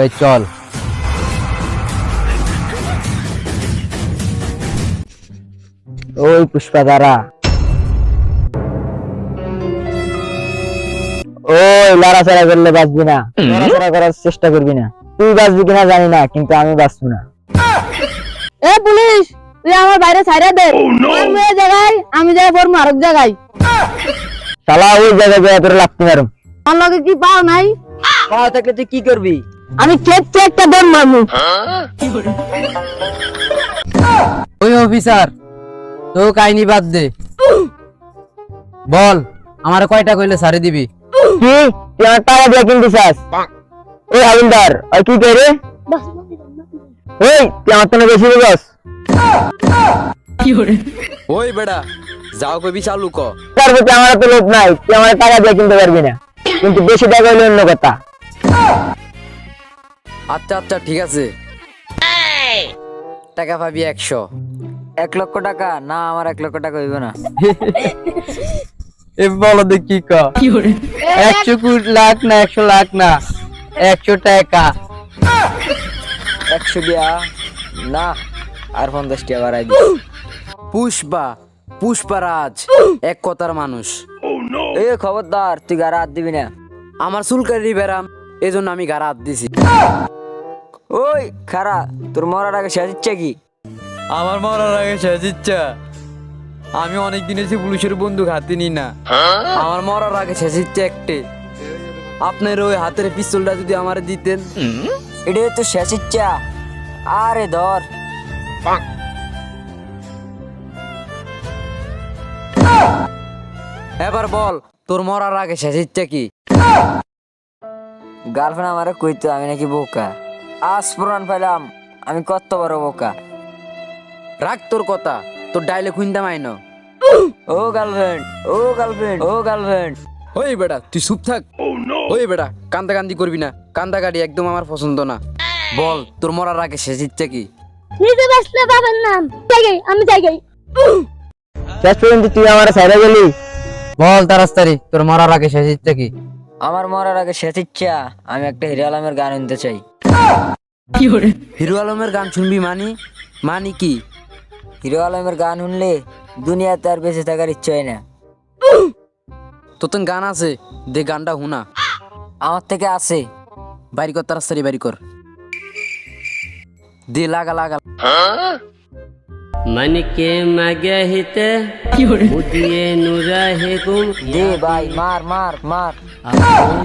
ওই চল। ওই পুষ্পা দ্বারা ওই লড়াচড়া করলে বাঁচবি না। লড়াচড়া করার চেষ্টা করবি না। তুই বাঁচবি কিনা জানি না কিন্তু আমি বাঁচবো না। এ পুলিশ তুই আমার বাইরে ছাইরা দে। আমার মেয়ে জায়গায় আমি যাই পড়ব আরেক জায়গায় শালা ওই জায়গায় গিয়ে তোর লাগতে পারো আমার লগে কি পাও নাই? পাওয়া থাকলে তুই কি করবি? আমি খেতে একটা দম মারমু ওই অফিসার তো কাহিনী বাদ দে। বল আমার কয়টা কইলে সারি দিবি? কি? তুই আমার টাকা দিয়ে কিনতে চাস? ওই হাবিলদার আর কি করে ওই তুই আমার তো বেশি বস ওই বেড়া যাও কবি চালু ক। তার প্রতি আমার তো লোভ নাই তুই আমার টাকা দিয়ে কিনতে পারবি না। কিন্তু বেশি টাকা হলে অন্য কথা। আচ্ছা আচ্ছা ঠিক আছে। টাকা পাবি একশো। এক লক্ষ টাকা? না আমার এক লক্ষ টাকা হইব না। এ বলো দেখি ক একশো কোটি লাখ না একশো লাখ না? একশো টাকা। একশো দিয়া? না আর পঞ্চাশ টাকা বাড়াই দি পুষ্পা পুষ্পারাজ এক কথার মানুষ। এ খবরদার তুই গাড়ি হাত দিবি না। আমার চুলকারি বেরাম এই জন্য আমি গাড়া হাত দিছি। ওই খারা তোর মরার আগে শেষ ইচ্ছা কি? আমার মরার আগে শেষ ইচ্ছা আমি অনেক দিন এসে পুলিশের বন্দুক হাতে নি না। আমার মরার আগে শেষ ইচ্ছা একটে। আপনার ওই হাতের পিস্তলটা যদি আমার দিতেন। এটা তো শেষ ইচ্ছা আরে ধর। এবার বল তোর মরার আগে শেষ ইচ্ছা কি? গার্লফ্রেন্ড আমারে কইতো আমি নাকি বোকা। আজ পুরান পাইলাম আমি কত বড় বোকা। রাখ তোর কথা তোর ডাইলে খুঁজতাম আইন ও গার্লফ্রেন্ড ও গার্লফ্রেন্ড ও গার্লফ্রেন্ড। ওই বেটা তুই চুপ থাক। ওই বেটা কান্দা কান্দি করবি না কান্দা গাড়ি একদম আমার পছন্দ না। বল তোর মরার আগে শেষ ইচ্ছা কি? নিজে বাঁচলে পাবেন না। জায়গায় আমি জায়গায়। শেষ পর্যন্ত তুই আমার সাইডে গেলি। বল তাড়াতাড়ি তোর মরার আগে শেষ ইচ্ছা কি? আমার মরার আগে শেষ ইচ্ছা আমি একটা হিরো আলমের গান শুনতে চাই। হিরো আলমের গান শুনবি মানি মানি কি হিরো আলমের গান শুনলে দুনিয়াতে আর বেঁচে থাকার ইচ্ছা হয় না তোর তো গান আছে দে গানটা হুনা আমার থেকে আছে বাড়ি কর তাড়াতাড়ি বাড়ি কর দে লাগা লাগা मन के मगहिते बुदिए नुरहे गुम দে ভাই মার মার মার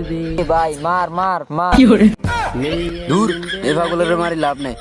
দে ভাই মার মার মার मेरी দূর এ পাগলের মারি লাভ নেই।